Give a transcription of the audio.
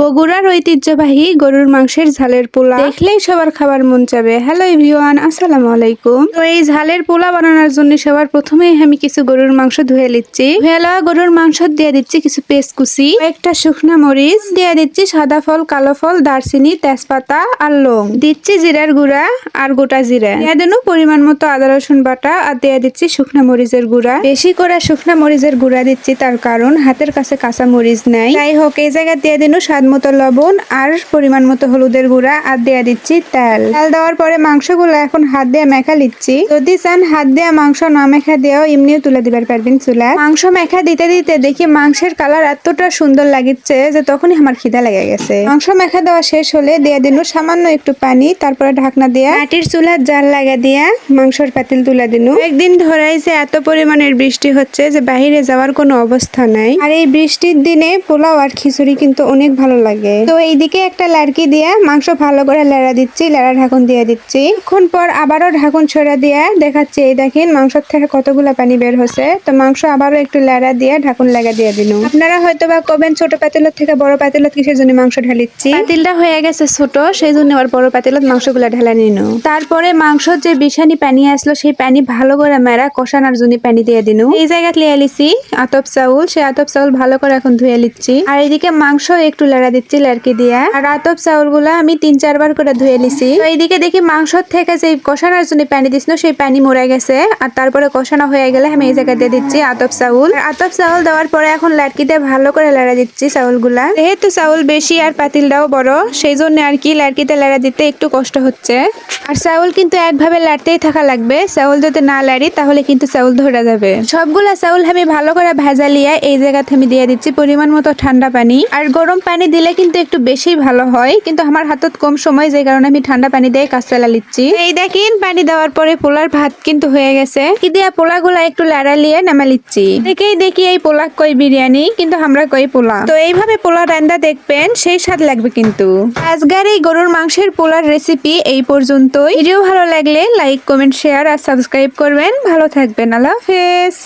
বগুড়ার ঐতিহ্যবাহী গরুর মাংসের ঝালের পোলা। দেখলেই সবার খাবার মন চাবে। হ্যালো এভরিওয়ান আসসালামু আলাইকুম। তো এই ঝালের পোলা বানানোর জন্য সবার প্রথমেই আমি কিছু গরুর মাংস ধুয়ে নিচ্ছি। ধুয়ে লওয়া গরুর মাংস দিয়ে দিচ্ছি কিছু পেস্ট কুচি একটা শুকনা মরিচ দিয়ে দিচ্ছি সাদা ফল কালো ফল দারচিনি তেজপাতা আর লং। দিচ্ছি জিরার গুঁড়া আর গোটা জিরা। দিয়ে দেন পরিমাণ মতো আদা রসুন বাটা আর দিয়ে দিচ্ছি শুকনা মরিচের গুঁড়া। বেশি করে শুকনা মরিচের গুঁড়া দিচ্ছি তার কারণ হাতের কাছে কাঁচা মরিচ নাই। যাই হোক এই জায়গায় দিয়ে দিন স্বাদ মতো লবণ আর পরিমাণ মতো হলুদের গুঁড়া আর দেয়া দিচ্ছি তেল। তেল দেওয়ার পরে মাংসগুলো এখন হাত দিয়ে মেখা লিচ্ছি যদি চান হাত দিয়ে মাংস না মেখা দিয়েও এমনিও তুলে দিবার পারবেন চুলা মাংস মেখা দিতে দিতে দেখি মাংসের কালার এতটা সুন্দর লাগিচ্ছে যে তখনই আমার খিদা লেগে গেছে। মাংস মেখা দেওয়া শেষ হলে দিয়ে দিন সামান্য একটু পানি, তারপরে ঢাকনা দিয়া মাটির চুলার জাল লাগা দিয়া মাংসর পাতিল তুলে দিন। একদিন ধরাই যে এত পরিমাণের বৃষ্টি হচ্ছে যে বাহিরে যাওয়ার কোনো অবস্থা নাই। আর এই বৃষ্টির দিনে পোলাও আর খিচুড়ি কিন্তু অনেক ভালো লাগে। তো এইদিকে একটা লাড়কি দিয়ে মাংস ভালো করে লেড়া দিচ্ছি, লেড়া ঢাকন দিয়ে দিচ্ছি। কিছুক্ষণ পর আবারও ঢাকন ছড়া দিয়ে দেখাচ্ছি, এই দেখেন মাংসর থেকে কতগুলা পানি বের হচ্ছে তো মাংস আবারও একটু লেড়া দিয়ে ঢাকন লাগা দিয়ে দিন আপনারা হয়তো বা কবেন ছোট পাতিলত থেকে বড় পাতিলত কিসের জন্য মাংস ঢালিচ্ছি? পাতিলটা হয়ে গেছে ছোট, সেই জন্য আবার বড় পাতিলত মাংসগুলা ঢালা নিন তারপরে মাংসর যে বিষানি পানি আসলো, সেই পানি ভালো করে মেরা কষানোর জন্য পানি দিয়ে দিন এই জায়গায় লিয়ে লিছি আতপ চাউল, সেই আতপ চাউল ভালো করে এখন ধুয়ে লিচ্ছি। আর এইদিকে মাংস একটু লেড়া দিচ্ছি লাড়কি দিয়া। আর আতপ চাউলগুলা আমি তিন, চারবার করে ধুয়ে লিছি তো এইদিকে দেখি মাংসর থেকে যে কষানোর জন্য পানি দিছিল, সেই পানি মরে গেছে। আর তারপরে কষানো হয়ে গেলে আমি এই জায়গায় দিয়ে দিচ্ছি আতপ চাউল। আতপ চাউল দেওয়ার পরে এখন দিয়ে ভালো করে লেড়া দিচ্ছি চাউলগুলা যেহেতু চাউল বেশি আর পাতিলটাও বড় সেই জন্য আর কি লাড়কিতে লেড়া দিতে একটু কষ্ট হচ্ছে। আর চাউল কিন্তু একভাবে লাড়তেই থাকা লাগবে। চাউল যদি না লাড়ি, তাহলে কিন্তু চাউল ধরে যাবে। সবগুলা চাউল আমি ভালো করে ভাজা লিয়ে এই জায়গাতে আমি দিয়ে দিচ্ছি পরিমাণ মতো ঠান্ডা পানি। আর গরম পানি দিলে কিন্তু একটু বেশি ভালো হয়। কিন্তু আমার হাতত কম সময় যে কারণে আমি ঠান্ডা পানি দিয়ে কাজ চালা লিচ্ছি। এই দেখেন পানি দেওয়ার পরে পোলার ভাত কিন্তু হয়ে গেছে। কি দিয়া পোলা গুলা একটু লাড়া লিয়ে নামা লিচ্ছি। দেখেই দেখি এই পোলা কই বিরিয়ানি কিন্তু আমরা কই পোলা। তো এইভাবে পোলা রান্না দেখবেন সেই স্বাদ লাগবে কিন্তু। আজকের এই গরুর মাংসের পোলার রেসিপি এই পর্যন্তই। ভিডিও ভালো লাগলে লাইক কমেন্ট শেয়ার আর সাবস্ক্রাইব করবেন। ভালো থাকবেন আল্লাহ হাফেজ।